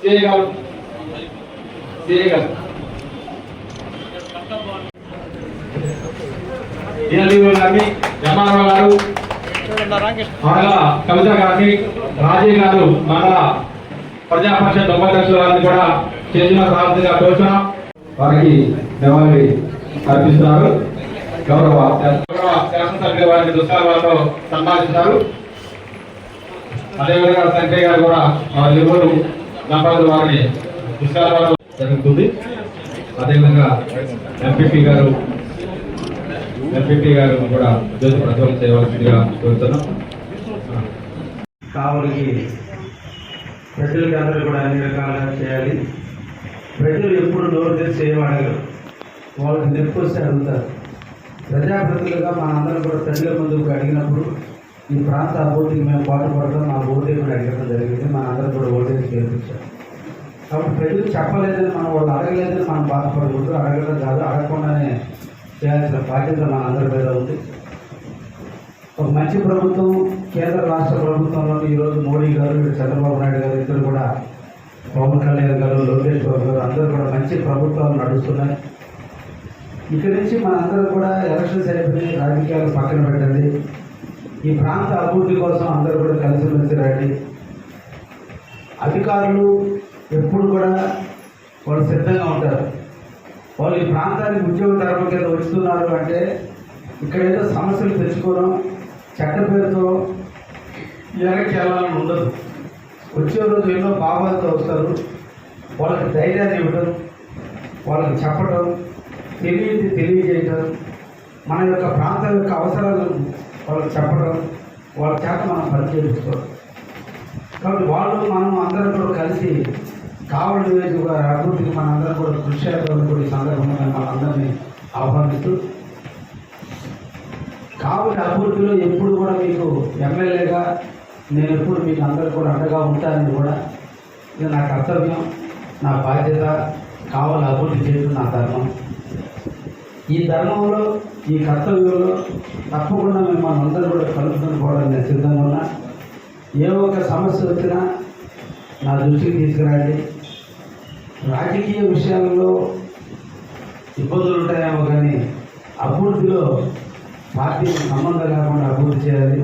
చేయగలరు చేయగలరు గారిని జమారావు గారు మండల కవిత గారిని రాజీవ్ గారు మండల ప్రజాపక్ష పరిషత్ ఉపాధ్యక్షుల గారిని కూడా చేసిన ప్రార్థనగా కోరుతున్నాం వారికి నివాళి అర్పిస్తున్నారు. గౌరవ శాసనసభ్యుల వారిని దుష్కాలతో సన్మానిస్తున్నారు అదేవిధంగా సంజయ్ గారు కూడా వారి ఇరువురు దంపతులు వారిని దుష్కాలలో జరుగుతుంది. అదేవిధంగా ఎంపీపీ గారు ఎంపీపీ గారు కూడా ప్రజలు ప్రజ్వలన చేయవలసిందిగా కోరుతున్నాం. కావలికి ప్రజలకి అందరూ కూడా అన్ని రకాలుగా చేయాలి. ప్రజలు ఎప్పుడు నోరు తెరిచి చేయవాడగలరు వాళ్ళకి నొప్పి వస్తే అడుగుతారు. ప్రజాప్రతినిధులుగా మనందరం కూడా ప్రజల ముందుకు అడిగినప్పుడు ఈ ప్రాంత అభివృద్ధికి మేము పాటుపడతాం మా ఓటే కూడా అడగడం జరిగింది. మన అందరం కూడా ఓటేజ్ గెలిపించాం కాబట్టి ప్రజలు చెప్పలేదని మనం వాళ్ళు అడగలేదని మనం బాధపడకూడదు. అడగడం కాదు అడగకుండానే చేయాల్సిన బాధ్యత మన అందరి మీద ఉంది. ఒక మంచి ప్రభుత్వం కేంద్ర రాష్ట్ర ప్రభుత్వంలో ఈరోజు మోడీ గారు చంద్రబాబు నాయుడు గారు ఇద్దరు కూడా పవన్ కళ్యాణ్ గారు లోకేష్ బాబు గారు అందరూ కూడా మంచి ప్రభుత్వాలు నడుస్తున్నాయి. ఇక్కడి నుంచి మనందరూ కూడా ఎలక్షన్స్ అయిపోయి రాజకీయాలు పక్కన పెట్టండి. ఈ ప్రాంత అభివృద్ధి కోసం అందరూ కూడా కలిసిమెలిసి రండి. అధికారులు ఎప్పుడు కూడా వాళ్ళు సిద్ధంగా ఉంటారు. వాళ్ళు ఈ ప్రాంతానికి ఉద్యోగ ధర్మం కింద వస్తున్నారు అంటే ఇక్కడ ఏదో సమస్యలు తెచ్చుకోవడం చట్ట పేరుతో వెనక్కి వెళ్ళాలని ఉండదు. వచ్చే రోజు ఎన్నో భావాలతో వస్తారు. వాళ్ళకి ధైర్యాన్ని ఇవ్వడం వాళ్ళకి చెప్పడం తెలియదు తెలియజేయడం మన యొక్క ప్రాంతం యొక్క అవసరాలను వాళ్ళకి చెప్పడం వాళ్ళ చేత మనం పరిచయించుకోవడం కాబట్టి వాళ్ళు మనం అందరం కూడా కలిసి కావలి నియోజకవర్గ అభివృద్ధికి మనందరం కూడా కృషి చేయాలని కూడా ఈ సందర్భంగా మనందరినీ ఆహ్వానిస్తూ కాబట్టి అభివృద్ధిలో ఎప్పుడు కూడా మీకు ఎమ్మెల్యేగా నేను ఎప్పుడు మీకు అందరూ కూడా అండగా ఉంటానని కూడా ఇది నా కర్తవ్యం నా బాధ్యత. కావాలి అభివృద్ధి చేయడం నా ధర్మం. ఈ ధర్మంలో ఈ కర్తవ్యంలో తప్పకుండా మిమ్మల్ని అందరూ కూడా కలుపుకొని పోవడం నేను సిద్ధంగా ఉన్నా. ఏ ఒక్క సమస్య వచ్చినా నా దృష్టికి తీసుకురండి. రాజకీయ విషయాల్లో ఇబ్బందులు ఉంటాయేమో కానీ అభివృద్ధిలో పార్టీకి సంబంధం లేకుండా అభివృద్ధి చేయాలి.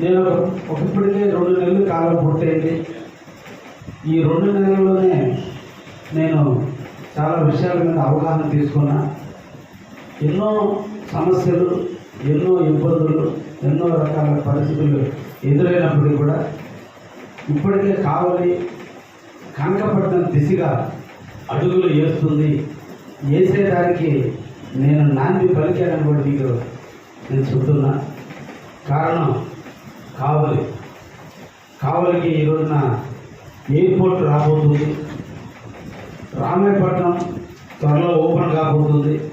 నేను ఒక ఇప్పటికే రెండు నెలలు కాలం పూర్తయింది. ఈ రెండు నెలల్లోనే నేను చాలా విషయాల మీద అవగాహన తీసుకున్నా. ఎన్నో సమస్యలు ఎన్నో ఇబ్బందులు ఎన్నో రకాల పరిస్థితులు ఎదురైనప్పటికీ కూడా ఇప్పటికే కావాలి కనకపట్నం దిశగా అడుగులు వేస్తుంది. వేసేదానికి నేను నాంది పలికానని కూడా మీకు నేను చెబుతున్నా కారణం కావలి. కావలికి ఈరోజున ఎయిర్పోర్ట్ రాబోతుంది. రామాయపట్నం త్వరలో ఓపెన్ కాబోతుంది.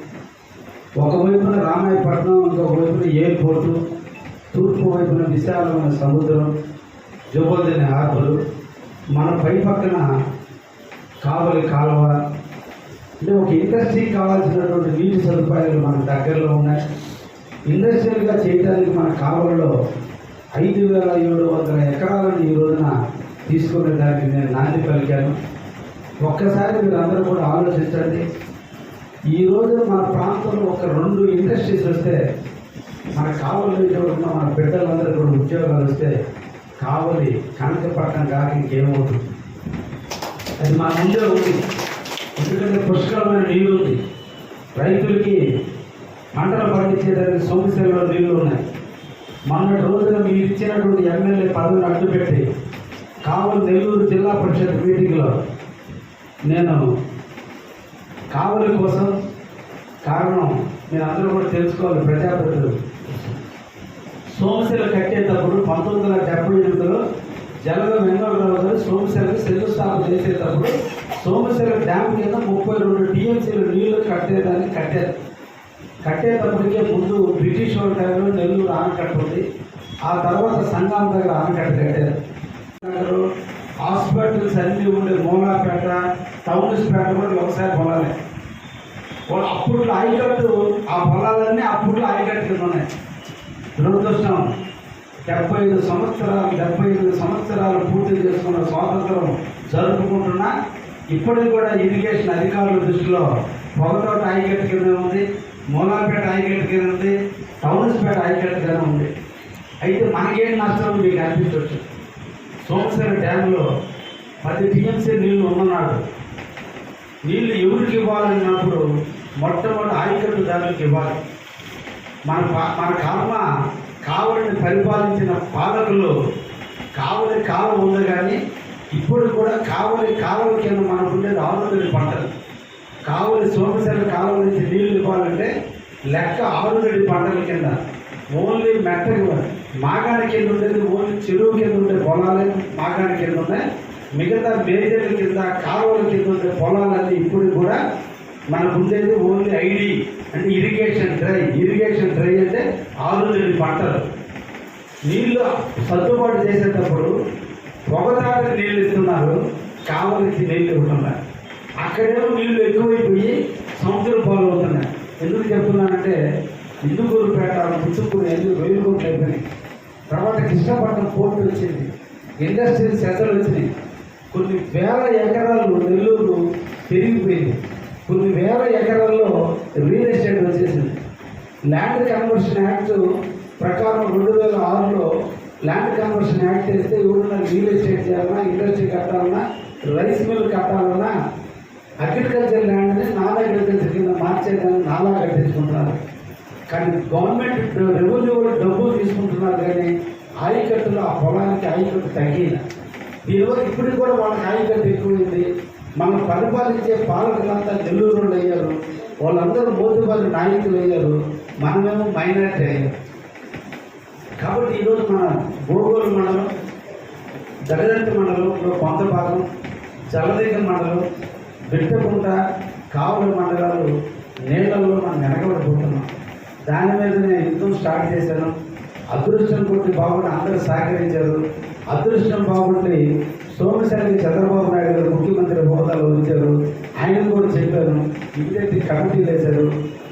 ఒకవైపున రామాయపట్నం ఇంకొక వైపున ఎయిర్పోర్టు తూర్పు వైపున విశాలమైన సముద్రం జోబోదని హార్బరు. మన పై పక్కన కావలి కాలువ అంటే ఒక ఇండస్ట్రీకి కావాల్సినటువంటి నీటి సదుపాయాలు మన దగ్గరలో ఉన్నాయి. ఇండస్ట్రియల్గా చేయడానికి మన కావలిలో ఐదు వేల ఏడు వందల ఎకరాలను ఈ రోజున తీసుకునే దానికి నేను నాంది పలికాను. ఒక్కసారి మీరు అందరూ కూడా ఆలోచించండి. ఈ రోజు మన ప్రాంతంలో ఒక రెండు ఇండస్ట్రీస్ వస్తే మన కావలి ఉన్న మన బిడ్డలందరూ కూడా ఉద్యోగాలు వస్తే కావలి కనకపట్నం కాక ఇంకేమవుతుంది అది మన ముందే ఉంది. ఎందుకంటే పుష్కలమైన నీళ్ళు ఉంది. రైతులకి పంటలు పండించేదానికి సోమశిలలో నీళ్ళు ఉన్నాయి. మొన్నటి రోజున మీరు ఇచ్చినటువంటి ఎమ్మెల్యే పదవిని అడ్డుపెట్టి కావలి నెల్లూరు జిల్లా పరిషత్ మీటింగ్లో నేను కావలి కోసం కారణం మీరు అందరూ కూడా తెలుసుకోవాలి ప్రజాప్రతినిధులు. సోమశిల కట్టేటప్పుడు పంతొమ్మిది వందల డెబ్బై ఎనిమిదిలో జలగ వెంకటరావు గారు సోమశిలకు శంకుస్థాపన చేసేటప్పుడు సోమశిల డ్యామ్ కింద ముప్పై రెండు టీఎంసీలు నీళ్ళు కట్టేదాన్ని కట్టారు. కట్టేటప్పటికే ముందు బ్రిటిష్ వాళ్ళ టైంలో నెల్లూరు ఆనకట్ట ఉంది. ఆ తర్వాత సంగం దగ్గర ఆనకట్ట కట్టారు. అన్ని ఉండే మూలాపేట టౌన్స్పేట కూడా వ్యవసాయ పొలాలే. వాళ్ళు అప్పట్లో ఆయకట్టు ఆ పొలాలన్నీ అప్పట్లో ఐకట్టు ఉన్నాయి. దురదృష్టం. డెబ్బై ఐదు సంవత్సరాలు డెబ్బై ఐదు సంవత్సరాలు పూర్తి చేసుకున్న స్వాతంత్రం జరుపుకుంటున్నా ఇప్పటికి కూడా ఇరిగేషన్ అధికారుల దృష్టిలో పొగతోట ఐకెట్ కింద ఉంది మూలాపేట ఐకెట్ కింద ఉంది టౌన్స్పేట ఐకెట్ కింద ఉంది. అయితే మనకేం నష్టం మీకు అనిపించవచ్చు. సోమశేర డ్యాంలో పది టీఎంసీ నీళ్ళు ఉన్ననాడు. నీళ్ళు ఎవరికి ఇవ్వాలన్నప్పుడు మొట్టమొదటి ఆయకట్టు దానికి ఇవ్వాలి. మన పా- మన కర్మ కావలిని పరిపాలించిన పాలకులు కావలి కాలం ఉంది కానీ ఇప్పుడు కూడా కావలి కాలువ కింద మనకు ఉండేది ఆరుదడి పంటలు. కావలి సోమశేర కాలువ నుంచి నీళ్ళు ఇవ్వాలంటే లెక్క ఆరుదడి పంటల కింద. ఓన్లీ మెట్ట మాగాడి కింద ఉండేది ఓన్లీ చెరువు కింద ఉండే పొలాలే మాగాడి కింద ఉన్నాయి మిగతా మేజర్ల కింద కాలువల కింద ఉండే పొలాలన్నీ ఇప్పుడు కూడా మనకు ఉండేది ఓన్లీ ఐడి అంటే ఇరిగేషన్ డ్రై ఇరిగేషన్ డ్రై అంటే ఆరుదడి పంటలు. నీళ్ళు సర్దుబాటు చేసేటప్పుడు పొగదాటి నీళ్ళు ఇస్తున్నారు. కావలికి నీళ్ళు ఇవ్వటున్నారు అక్కడేమో నీళ్ళు ఎక్కువైపోయి సముద్రం పాలు అవుతున్నాయి ఎందుకు చెప్తున్నానంటే ఇందుకూరుపేట పుచ్చుకూరు ఎందుకు వెయ్యి కోట్లు అయిపోయినాయి. తర్వాత కృష్ణపట్నం పోర్టు వచ్చింది. ఇండస్ట్రియల్ సెంటర్ వచ్చినాయి. కొన్ని వేల ఎకరాలు నెల్లూరు పెరిగిపోయింది. కొన్ని వేల ఎకరాల్లో రియల్ ఎస్టేట్ వచ్చేసింది. ల్యాండ్ కన్వర్షన్ యాక్ట్ ప్రకారం రెండు ల్యాండ్ కన్వర్షన్ యాక్ట్ వేస్తే ఎవరన్నా రియల్ ఎస్టేట్ చేయాలన్నా ఇండస్ట్రీ కట్టాలన్నా రైస్ మిల్ కట్టాలన్నా అగ్రికల్చర్ ల్యాండ్ని నాన్ అగ్రికల్చర్ కింద మార్చేదాన్ని నాలా కట్టించుకుంటున్నారు కానీ గవర్నమెంట్ రెవెన్యూ డబ్బులు తీసుకుంటున్నారు కానీ ఆయకట్టులో ఆ పొలానికి ఆయకట్టు తగ్గిన. దీనివల్ల ఇప్పటికి కూడా వాళ్ళకి ఆయకట్టు ఎక్కువైంది. మనం పరిపాలించే పాలకులంతా నెల్లూరు వాళ్ళు అయ్యారు. వాళ్ళందరూ మోతుపల్లి నాయకులు అయ్యారు. మనమేమో మైనార్టీ అయ్యారు కాబట్టి ఈరోజు మన గోగోలు మండలం జగదంతి మండలంలో కొంత భాగం జలదేగం మండలం బిట్టకుంట కావుల మండలాలు నీళ్ళలో మనం వెనకబడిపోతున్నాం దాని మీద నేను యుద్ధం స్టార్ట్ చేశాను. అదృష్టం కొట్టి బాగుంటే అందరూ సహకరించారు. అదృష్టం బాగుండి సోమశేఖర్ చంద్రబాబు నాయుడు గారు ముఖ్యమంత్రి హోదాలో ఉంచారు ఆయన కూడా చెప్పారు ఇమీడియట్ కమిటీలు వేశారు.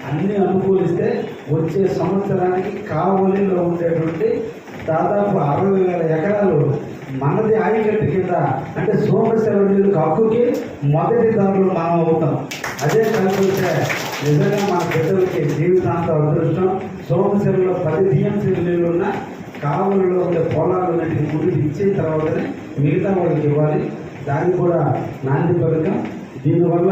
అన్నీ అనుకూలిస్తే వచ్చే సంవత్సరానికి కావలిలో ఉండేటువంటి దాదాపు అరవై వేల ఎకరాలు మనది ఆయుగట్టు కింద అంటే సోమశిల నీళ్ళు హక్కుకి మొదటి దారులు మనం అవుతాం. అదే కలిపితే నిజంగా మన పెద్దలకి జీవితాంతం అదృష్టం. సోమశివలో పది టీఎంసీ నీళ్ళు ఉన్న కావులలో ఉండే పొలాలన్నిటికీ గుడికి ఇచ్చిన తర్వాతనే మిగతా వాళ్ళకి ఇవ్వాలి. దానికి కూడా నాంది పథకం. దీనివల్ల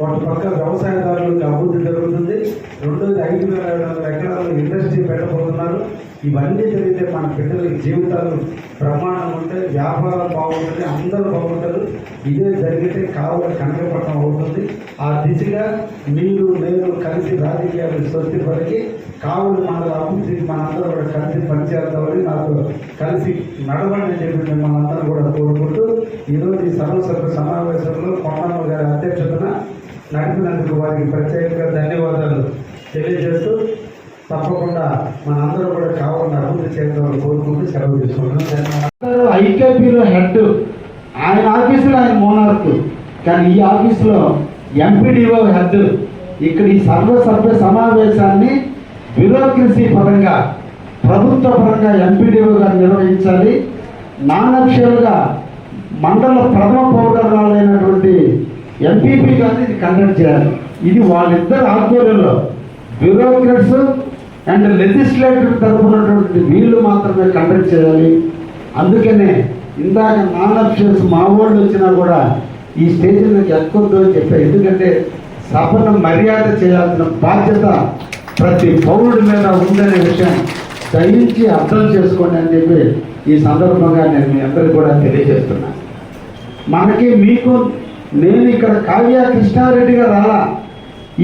ఒక పక్క వ్యవసాయదారులకు అభివృద్ధి జరుగుతుంది. రెండోది ఐదు వేల వందల ఎకరాలు ఇండస్ట్రీ పెట్టబోతున్నారు. ఇవన్నీ జరిగితే మన బిడ్డలకి జీవితాలు ప్రమాణం ఉంటే వ్యాపారం బాగుంటుంది అందరూ బాగుంటారు. ఇదే జరిగితే కావాలి కనకపట్నం అవుతుంది. ఆ దిశగా మీరు నేను కలిసి రాజకీయాలు స్వస్తి కావులు మనకు అభివృద్ధికి మనందరూ కూడా కలిసి పనిచేస్తామని నాకు కలిసి నడవండి అని చెప్పి మిమ్మల్ని అందరూ కూడా కోరుకుంటూ ఈరోజు ఈ సర్వసభ్య సమావేశంలో కొండమ్మ గారి అధ్యక్షతన నడిపినందుకు వారికి ప్రత్యేకంగా ధన్యవాదాలు తెలియజేస్తూ తప్పకుండా మనందరూ కూడా కావాలని అభివృద్ధి చేద్దామని కోరుకుంటూ సెలవు తీసుకుంటున్నాం. ఐకేపీలో హెడ్ ఆయన ఆఫీసులో ఆయన మోనార్క్. కానీ ఈ ఆఫీసులో ఎంపీడీఓ హెడ్. ఇక్కడ ఈ సర్వసభ్య సమావేశాన్ని బ్యూరోక్రసీ పరంగా ప్రభుత్వ పరంగా ఎంపీడీఓగా నిర్వహించాలి. నానక్షలుగా మండల ప్రథమ పౌరాలైనటువంటి ఎంపీపీ గారిని ఇది కండక్ట్ చేయాలి. ఇది వాళ్ళిద్దరు ఆధ్వర్యంలో బ్యూరోక్రట్స్ అండ్ లెజిస్లేటివ్ తరపునటువంటి వీళ్ళు మాత్రమే కండక్ట్ చేయాలి. అందుకనే ఇందాక నానక్షల్స్ మా వాళ్ళు వచ్చినా కూడా ఈ స్టేజ్ మీద ఎక్కొద్దు అని చెప్పారు. ఎందుకంటే సభను మర్యాద చేయాల్సిన బాధ్యత ప్రతి పౌరుడి మీద ఉందనే విషయం దయించి అర్థం చేసుకోండి అని చెప్పి ఈ సందర్భంగా నేను మీ అందరికీ కూడా తెలియజేస్తున్నాను మనకి మీకు నేను ఇక్కడ కావ్య కృష్ణారెడ్డిగా రాలా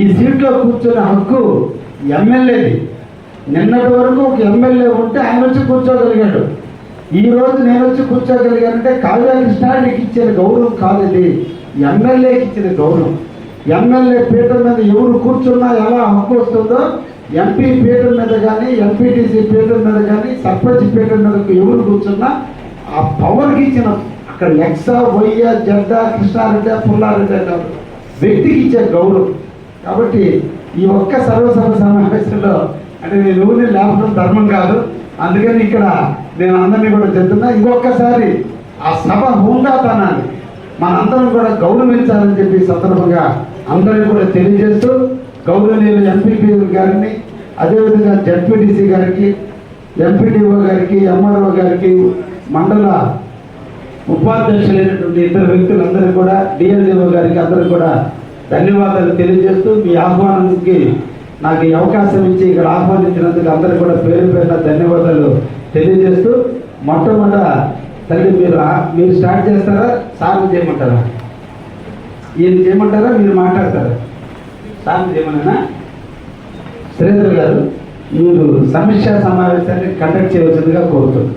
ఈ సీట్లో కూర్చునే హక్కు ఎమ్మెల్యేది. నిన్నటి వరకు ఒక ఎమ్మెల్యే ఉంటే ఆయన వచ్చి కూర్చోగలిగాడు. ఈ రోజు నేను వచ్చి కూర్చోగలిగానంటే కావ్య కృష్ణారెడ్డికి ఇచ్చిన గౌరవం కాదు ఇది ఎమ్మెల్యేకి ఇచ్చిన గౌరవం. ఎమ్మెల్యే పీఠం మీద ఎవరు కూర్చున్నా ఎలా హక్కు వస్తుందో ఎంపీ పీఠం మీద కానీ ఎంపీటీసీ పీఠం మీద కానీ సర్పంచ్ పీఠం మీద ఎవరు కూర్చున్నా ఆ పవర్కి ఇచ్చిన అక్కడ ఇక్కడ ఎక్సా వయ్య జడ్డ కృష్ణారెడ్డి పుల్లారెడ్డి అంటారు వ్యక్తికి ఇచ్చే గౌరవం. కాబట్టి ఈ ఒక్క సర్వసభ సమావేశంలో అంటే నేను ఊరిని లేపడం ధర్మం కాదు. అందుకని ఇక్కడ నేను అందరినీ కూడా చెప్తున్నా ఇంకొకసారి ఆ సభ హుందాతనాన్ని మనందరం కూడా గౌరవించాలని చెప్పి సందర్భంగా అందరికీ కూడా తెలియజేస్తూ గౌరవనీయులు ఎంపీపీ గారిని అదేవిధంగా జడ్పీటీసీ గారికి ఎంపీడీఓ గారికి ఎంఆర్ఓ గారికి మండల ఉపాధ్యక్షులైనటువంటి ఇద్దరు వ్యక్తులందరూ కూడా డిఎల్ఏఓ గారికి అందరూ కూడా ధన్యవాదాలు తెలియజేస్తూ మీ ఆహ్వానానికి నాకు ఈ అవకాశం ఇచ్చి ఇక్కడ ఆహ్వానించినందుకు అందరూ కూడా పేరు పేరున ధన్యవాదాలు తెలియజేస్తూ మొట్టమొదట తల్లి మీరు మీరు స్టార్ట్ చేస్తారా? సాగు చేయమంటారా? ఈయన చేయమంటారా మీరు మాట్లాడతారా. సార్ ఏమన్నా శ్రీధర్ గారు మీరు సమీక్షా సమావేశాన్ని కండక్ట్ చేయవలసిందిగా కోరుతున్నాను.